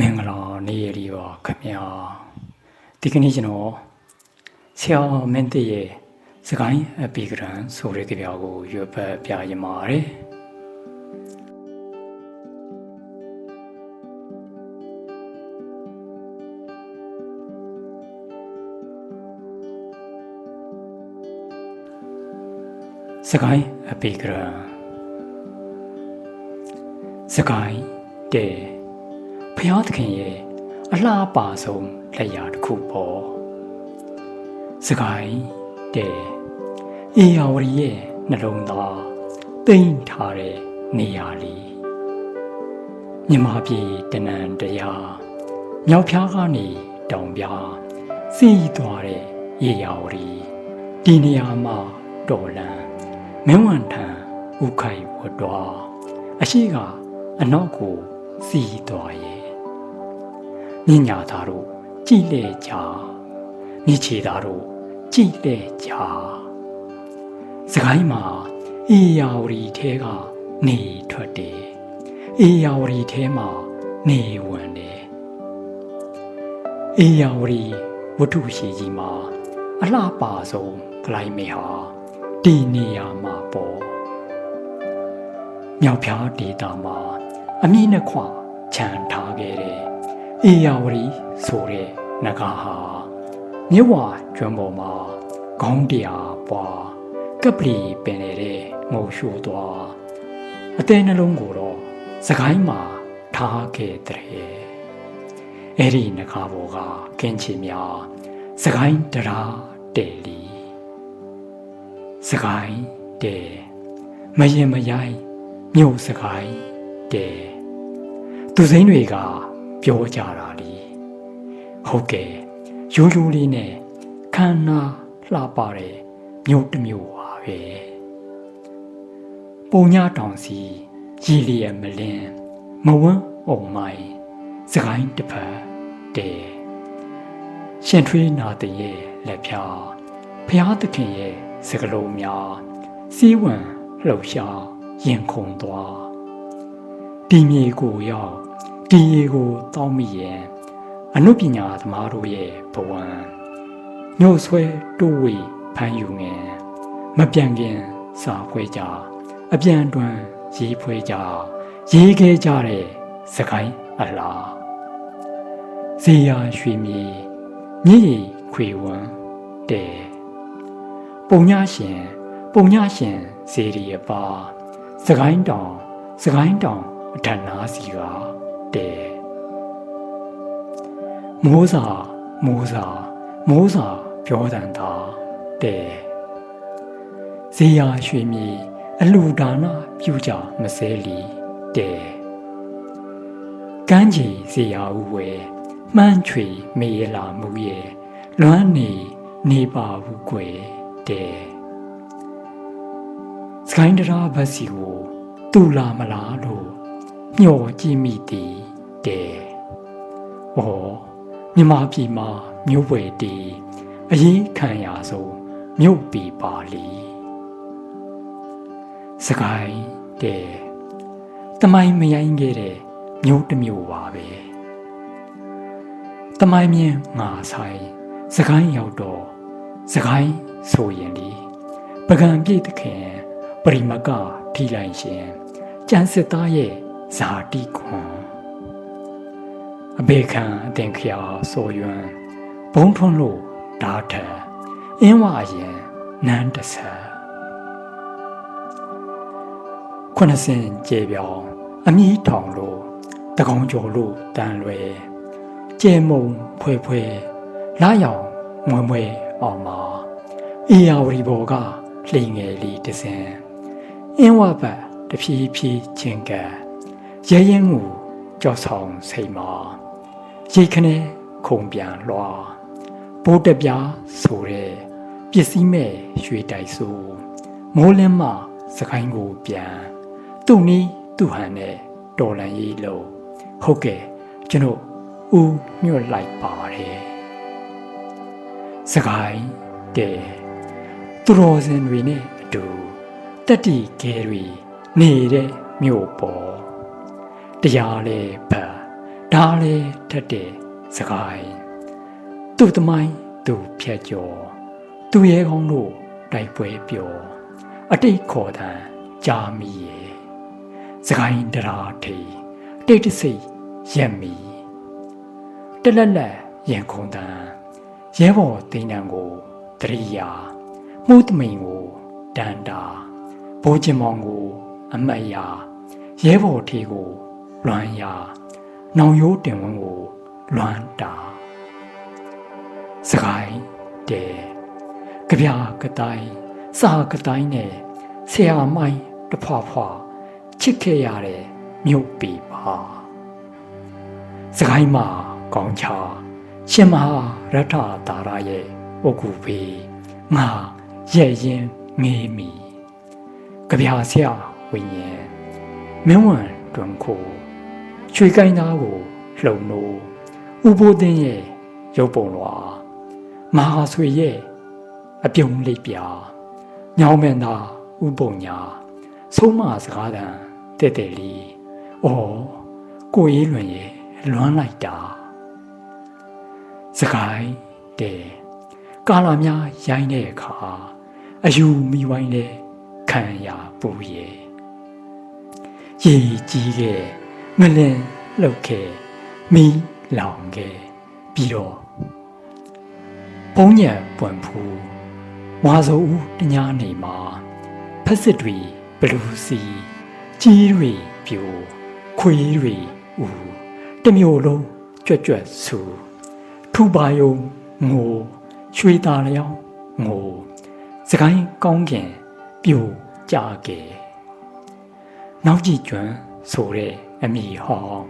မင်္ဂလာနေ့ရက်ဒီပါခင်ဗျာဒီကနေ့ကျွန်တော်ဆရာမင်းတရဲ့စကိုင်းအပီဂရန်ဆိုတဲ့ကြပြကိုရွတ်ဖတ်ပြရမှာရယ်စကိုင်းအပီဂရန်စကိုင်းတဲ့ ဖျားသခင်ရဲ့အလှပါဆုံးလက်ရာတစ်ခုပေါ့စကိုင်းတဲ့အေယာဝရီရဲ့နှလုံးသားတိမ်ထားတဲ့နေရာလေးမြမပြည်တနန်တရားမြောက်ဖျားကနေတောင်ပြားစီးသွားတဲ့အေယာဝရီဒီနေရာမှာတော်လန်မင်းဝန်ထံဥခိုင်ဝတ်တော်အရှိကအနောက်ကိုစီးသွားရဲ့ မြညာသားတို့ကြည်လေကြမြချေသားတို့ကြည်လေကြစကိုင်းမှာအေယာဝရီထဲကနေထွက်တယ်အေယာဝရီထဲမှာနေဝင်တယ်အေယာဝရီဝတ္ထုရှိကြီးမှာအလှပါဆုံးကလိုက်မေဟာဒီနေရာမှာပေါ့မြောက်ဖြားဒေတာမှာအမိနှစ်ခွခြံထားခဲ့တဲ့ အေယာဝရီဆိုတဲ့နဂါဟာမြဝကျွန်းပေါ်မှာခေါင်းတရားပွားကပလီပင်လေတဲ့ငုံရှိုးသွားအသေးနှလုံးကိုတော့စကိုင်းမှာထားခဲ့တဲ့အဲ့ဒီနဂါဘောကကင်းချီများစကိုင်းတရာတဲလီစကိုင်းတဲမရင်မရိုင်းမြို့စကိုင်းတဲသူစိမ့်တွေက ပြောကြတာလीဟုတ်ကဲ့ရိုးရိုးလေးနဲ့ခန္ဓာလှပတဲ့မြို့တစ်မြို့ပါပဲပုံညတောင်စီရည်လျက်မလင်းမဝန်းအုံမိုင်းစကိုင်းတစ်ဖက်တဲရှင်ထွေးနာတဲ့ရဲ့လက်ဖြာဖျားသခင်ရဲ့စကလုံးများစီးဝံလှုပ်ရှားရင်ခုန်သွားဒီမြေကိုရောက် ဒီရေကိုတောင်းမိရင်အနုပညာသမားတို့ရဲ့ဘဝညှို့ဆွဲတိုးဝေဖမ်းယူငင်မပြန်ခင်စာဖွဲကြအပြန်တွန်းရေးဖွဲကြရေးခဲ့ကြတဲ့စကိုင်းအလားဇေယရွှေမြေမြည်ရည်ခွေဝံတဲ့ပုံညရှင်ပုံညရှင်ဇေရီအပါစကိုင်းတောင်စကိုင်းတောင်အထက်နာစီက တဲ့မိုးစာမိုးစာမိုးစာပြောတန်တာတဲ့ဇေယရွှေမြေအလူဒါနပြုကြမစဲလီတဲ့ကမ်းခြေဇေယဥဝဲမှန်းချွေမေးလာမှုရဲ့လွမ်းနေနေပါဘူးကွယ်တဲ့စကိုင်းတရာဘတ်စီကိုတူလာမလားလို့ မျှော်ကြည့်မိသည်တဲ့။ဩမြမပြည်မှာမြို့ဝယ်တီအရေးခံရဆုံးမြို့ปีပါလီ။စကိုင်းတဲ့တမိုင်းမရိုင်းခဲ့တဲ့မြို့တစ်မြို့ပါပဲ။တမိုင်းမြင်ငါဆိုင်စကိုင်းရောက်တော့စကိုင်းဆိုရင်ဒီပကံပြည့်တခင်ပရိမကထိလိုက်ရှင်ကျန်စစ်သားရဲ့ ဇာတိခွန်အဘေခံအတင်ခရာဆိုယွန်းဘုံထွန်းလို့ဓာထအင်းဝအရင်နန်းတဆာခုနစင်ကျေပြောင်အမြည်ထောင်လို့တကောင်ကျော်လို့တန်လွယ်ကျဲမုံဖွဲဖွဲလာရောင်မွဲမွဲအောင်မှာအေယာဝရီဘောကလှိငယ်လေးတစင်အင်းဝဘတ်တဖြည်းဖြည်းချင်းက ရဲရင်ကိုကြောက်ဆောင်စိတ်မှာရိတ်ခနဲခုံပြန်လွှာဘိုးတပြားဆိုတဲ့ပစ္စည်းမဲ့ရွှေတိုက်ဆိုမိုးလင်းမှစကိုင်းကိုပြန်သူ့နီးသူ့ဟန်နဲ့တော်လန်ရေးလို့ဟုတ်ကဲ့ကျွန်တော်ဦးညွတ်လိုက်ပါတယ်စကိုင်းတဲ့သူတော်စင်တွေနဲ့အတူတက်တီကဲတွေနေတဲ့မြို့ပေါ် တရားလဲဖတ်ဒါလည်းထက်တဲ့စကိုင်းသူ့သမိုင်းသူဖြတ်ကျော်သူရဲကောင်းတို့တိုက်ပွဲပြောအတိတ်ခေါ်တန်ကြာမိရဲ့စကိုင်းတရာထေတိတ်တစိတ်ရက်မီတလက်လက်ရင်ခုန်တန်ရဲဘော်သိန်းတန်ကိုတရိယာမှုသမိန်ကိုတန်တာဘိုးချင်းမောင်ကို အမတ်ရရဲဘော်ထီကို လွမ်းရနောင်ရိုးတင်ဝင်းကိုလွမ်းတာစကိုင်းတဲကြပြကတိုင်းစာကတိုင်းနဲ့ဆရာမိုင်းတဖွာဖွာချစ်ခဲ့ရတဲ့မြို့ปีပါစကိုင်းမှာကောင်းချရှင်မဟာရထတာရရဲ့ပုဂ္ဂိုလ်ပေငါရဲ့ရင်ငေးမိကြပြဆရာဝိညာဉ်မင်းဝန်တွန်ခို ရွှေကိုင်းသားကိုလှုံလို့ဥပိုးသိင်းရဲ့ရုပ်ပုံလွာမဟာဆွေရဲ့အပြုံးလေးပြညောင်းမင်းသားဥပုံညာဆုံးမစကားတန်တဲ့တဲ့လေးဩကိုရေးလွင်ရဲ့လွမ်းလိုက်တာစကိုင်းတဲ့ကာလာများရိုင်းတဲ့အခါအယူမိဝိုင်းတဲ့ခံရပူရဲ့ရေကြီးခဲ့ ငလင်လှုပ်ခဲ့မီးလောင်ခဲ့ပြီးတော့ဘုံညံပွန်ဖူးဝါစုံဦးတညာနေမှာဖက်စစ်တွေဘလူးစီကြီးတွေပြိုခွေးတွေဦးတမျိုးလုံးကြွက်ကြွက်ဆူထူပါယုံငိုရွှေသားလျောင်းငိုစကိုင်းကောင်းခင်ပြိုကြခဲ့နောက်ကြည့်ကျွမ်း ဆိုတဲ့အမိဟောင်း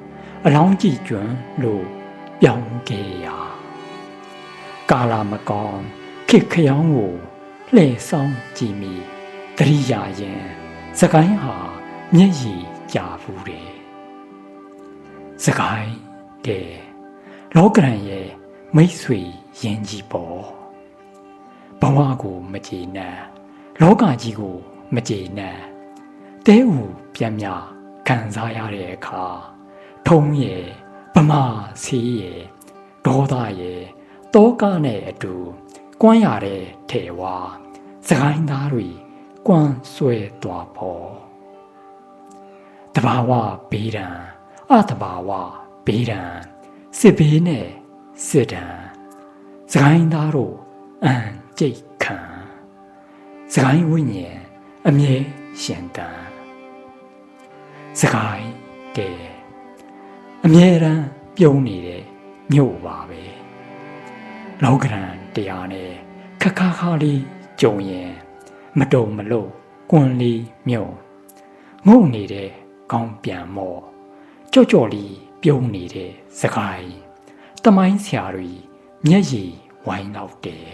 အလောင်းကြည့်ကျွမ်းလို့ပြောင်းခဲ့ရာကာလာမကောင်းခေခရောင်းကိုလှည့်ဆောင်ကြည့်မိတရိယာရင်စကိုင်းဟာမျက်ရည်ကြာဘူးတယ်စကိုင်းတဲ့လောကရန်ရဲ့မိတ်ဆွေရင်ကြီးပေါ်ဘဝကိုမကြေနပ်လောကကြီးကိုမကြေနပ်တဲဥပြန်မြ ခံစားရတဲ့အခါထုံးရဲ့ဗမာစီးရဲ့ဒေါသရဲ့တောကနဲ့အတူကွမ်းရတဲ့ထေဝါစကိုင်းသားတွေကွမ်းဆွဲသွားဖို့တဘာဝဘေးဒံအတဘာဝဘေးဒံစစ်ဘေးနဲ့စစ်ဒံစကိုင်းသားတို့အန်ကြိတ်ခံစကိုင်းဝိညာဉ်အမြဲရှင်တန် စကိုင်းတဲ့အမြဲတမ်းပြုံးနေတဲ့မြို့ပါပဲလောကရန်တရားနဲ့ခက်ခါခါလေးကြုံရင်မတုံမလို့ကွန်လီမြုံငုံနေတဲ့ကောင်းပြန်မော့ကြော့ကြော့လီပြုံးနေတဲ့စကိုင်းတမိုင်းဆရာတွေမျက်ရည်ဝိုင်းတော့တယ်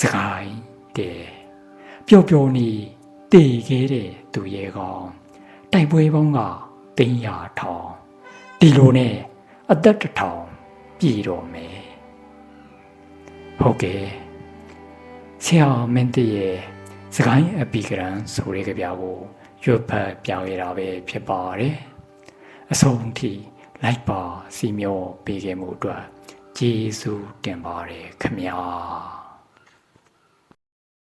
စကိုင်းတဲ့ပျော်ပျော်နေတည်ခဲ့တဲ့သူရဲ့ကောင် တိုက်ပွဲပေါင်းကတင်းရာထောင်ဒီလိုနဲ့အသက်တစ်ထောင်ပြည်တော်မယ်ဟုတ်ကဲ့ဆရာမင်းတည်းရဲ့စကိုင်းအပီဂရန်ဆိုတဲ့ကြပြကိုရွတ်ဖတ်ပြောင်းရတာပဲဖြစ်ပါတယ်အဆုံးထိလိုက်ပါစီမျောပေးခဲ့မှုအတွက်ကျေးဇူးတင်ပါတယ်ခမညာ